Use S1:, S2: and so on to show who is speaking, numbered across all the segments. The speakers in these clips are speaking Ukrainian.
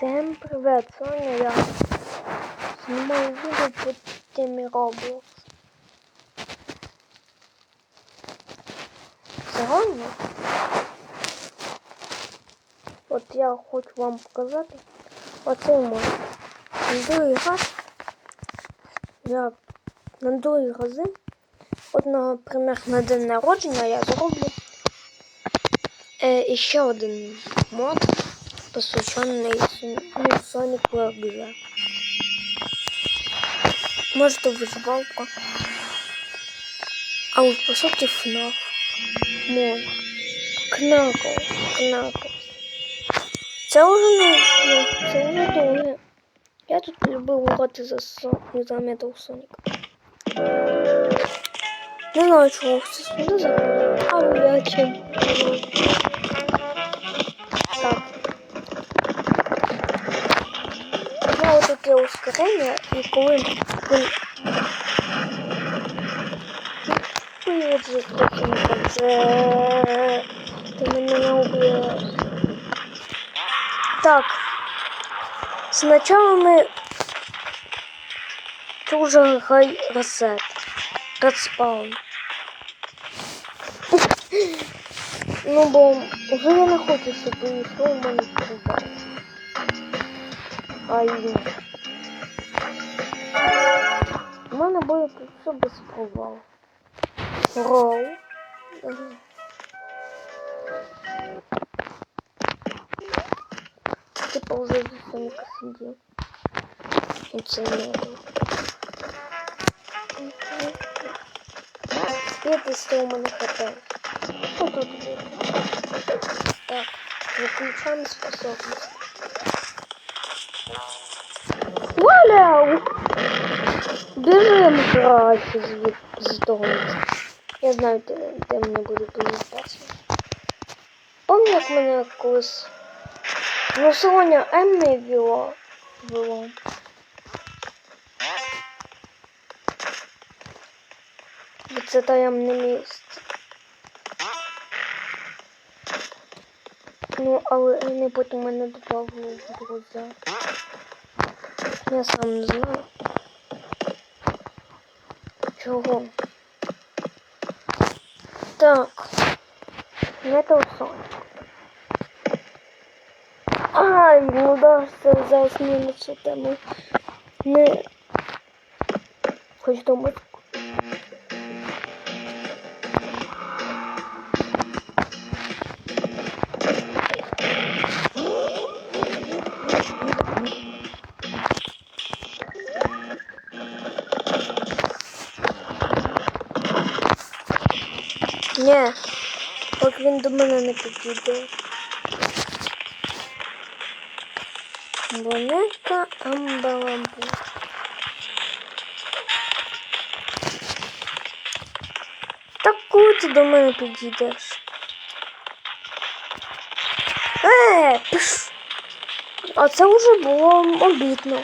S1: Всем привет, Соня, я снимаю видео по теме Roblox. Сьогодні от я хочу вам показати оцей мой. Другий раз я на другий рази одного пример на день народження я зроблю е, ще один мод посвященный ну, Sonic Warrior. Может, выживалка. А вот по сути FNAF. Мой. Кнакл. Кнакл. Це вже не ну, це вже друге. Я тут любив грати за Сон... за Metal Sonic. Не знаю, чого це сюди заходить. А я чим. Таке ускорення, і коли він... Же потім це... Ти мене не. Так. Спочатку ми дуже гай ресет. Респаун. Ну, бо вже я не хочу, щоб вийшло в мене прибав. Ай. У мене буде тут все без провалу. Роу. Ага. Типа уже за Соника сидел. И це не Это что у мене хп. Что тут будет? Так, выключаем способность. Валяу! Біжимо краще з, з. Я знаю, де, де мені буде повертатися. Пам'ятаю, як мене колись... Ну, Соня М не ввела. Ввела. Бо це таємне місце. Ну, але вони потім мене додавали в друзі. Я сам не знаю. Чого? Так. Metal Sonic. Ай, ну да, це зараз не цю тему. Не. Хоч думати. Він до мене не підійде. Монетка амбаламбу. Так коли ти до мене підійдеш? Е, пш! А це вже було обідно.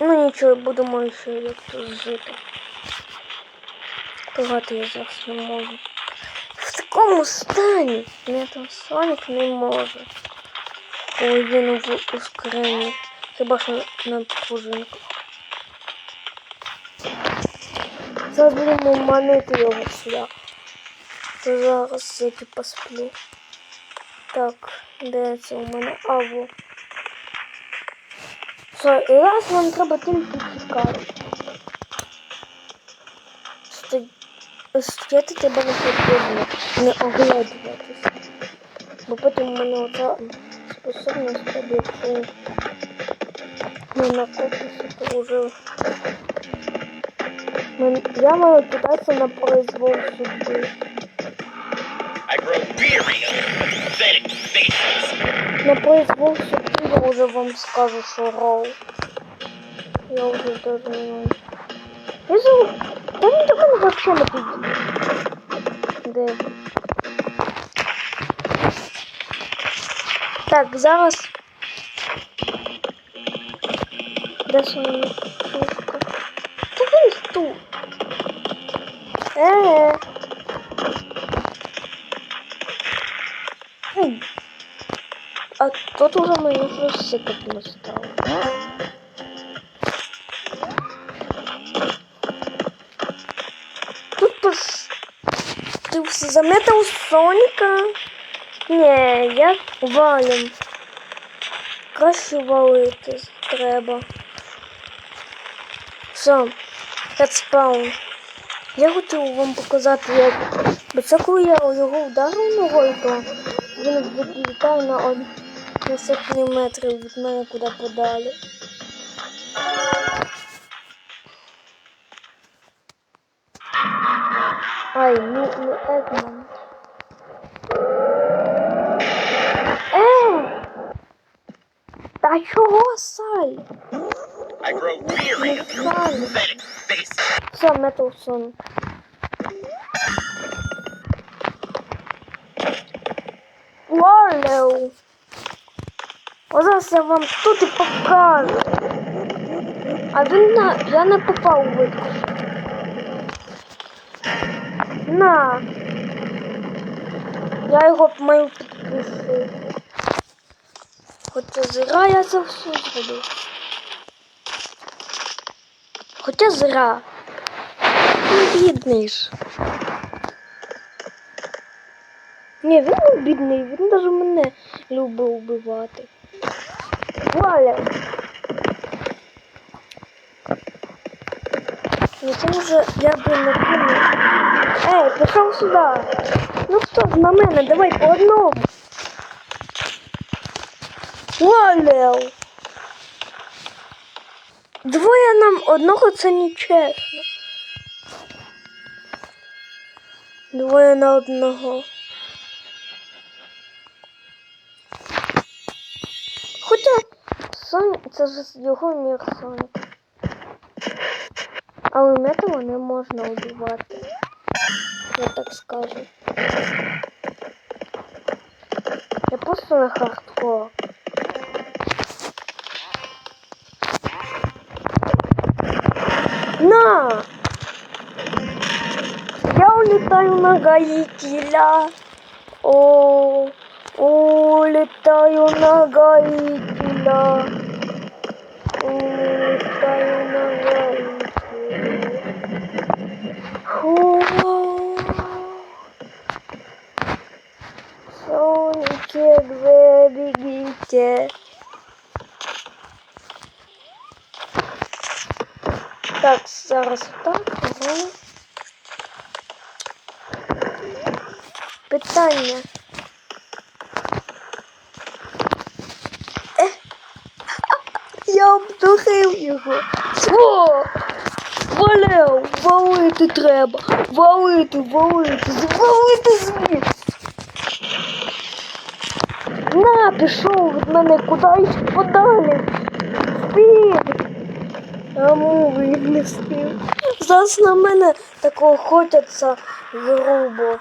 S1: Ну нічого, будемо ще як тут жити. Погати я зараз не можу. Такому стані Метал Сонік не може. В ускоренні. Хіба що на пружинках. Зараз будемо манити його шлях. То зараз я типа сплю. Так, де це у мене Аво? Все, і раз нам треба тільки тікати. Стояти тебе не потрібно, не оглядуватися. Бо потім у мене оця способність тобі, якщо не накопиться, то вже... Мен- Я маю кидатися на произвол судьби.
S2: I grow weary of pathetic faces.
S1: На произвол судьбы я уже вам скажу, что роу. Я уже даже не знаю. Я зову... Да не так он вообще не підійде. Де ви? Так, зараз. Де шутка? Та він тут. Е-е. А тут уже мені щось сикотно стало. Ти все заметив Соніка? Ні, я валим. Краще валити треба. Все, хедспаун. Я хотів вам показати, як. Бо це коли я його вдарив ногою, то він відлітав на од... на сотні метрів від мене куди подалі. Ай, ну не Егман. Е! Та чого Саль?
S2: Pathetic faces.
S1: Все, Metal. Валеу! О, зараз я вам тут і покажу. А він на... Я не попав у витку. На. Я його маю підписую. Хоча зра я це все зробив. Хоча зра. Він бідний ж. Ні, він не бідний, він навіть мене любить вбивати. Валя. Ну це може я би не кинув. Ей, пішов сюди. Ну хто ж на мене, давай по одному. Валя. Двоє нам одного це не чесно. Двоє на одного. Хоча Сонік, це ж його мір Сонік. Але метало не можна убивати. Я так скажу. Я просто на хардкор. На! Я улетаю на Гаитиля. О, улетаю на Гаитиля. Бегите? Так, зараз так. Ага. Питання. Е, я обдурив його. О! Валев, валити треба. Валити, валити, звалити звідси. На, пішов від мене кудись подалі. Встиг. А мови не встиг. Зараз на мене такого хочеться грубо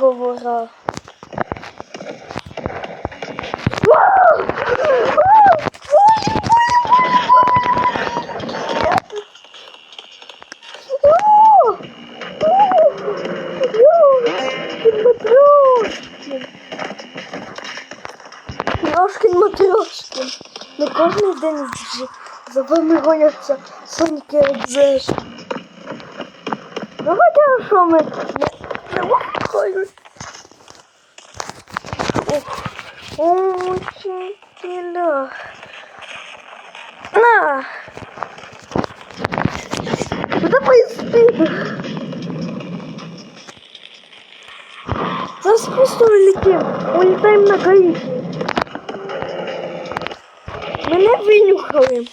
S1: говоря. Не кожен день за вами гоняться Соніки Екзеш. Хоча що ми не, виходимо. Учителя. На! Куда поїсти? Зараз просто улетим. Улетаємо на Гаїті. Винюхали.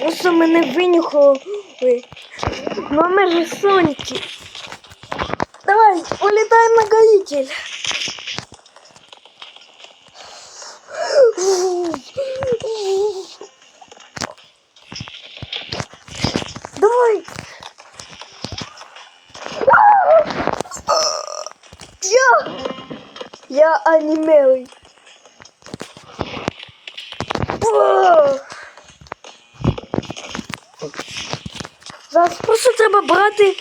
S1: Просто мене винюхали. Же Соніки. Давай, улетаем на гаитель. Давай. Я. Я анимелый. Зараз просто треба брати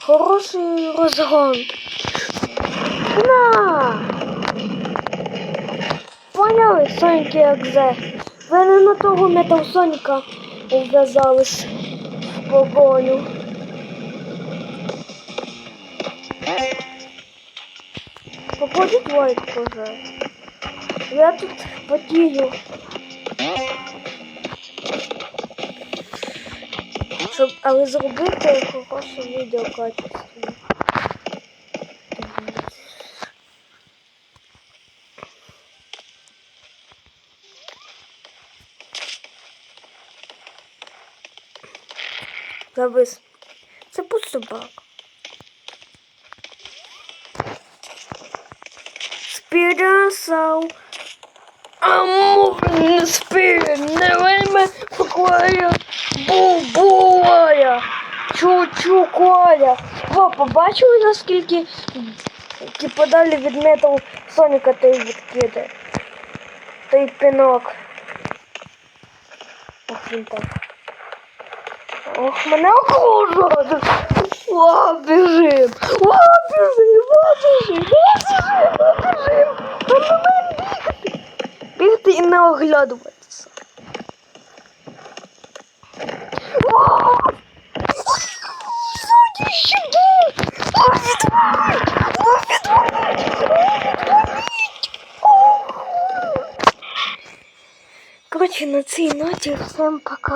S1: хороший розгон. На! Поняли, Соньки Екзе? Ви не на того метал Соніка вв'язались в погоню. Походить лайк уже. Я тут потію. Щоб, але зробити хороше відео качественно. Завис. Це пусть собак. Спірясав. Амур не спір, не вельми покоя. Бу-бувая. Чу-чу коля. Во, побачили, наскільки ті подалі від метал Соніка той відкиде. Той пінок. Ох, він так. Ох, мене окружують. О, біжим. О, біжим, о, біжим, о, біжим, о, біжим. Бігти і не оглядуватися. О! Сюди ще був! О, відваль! О, відваль! О, відваліть! О! Коротше, на цій ноті всім пока.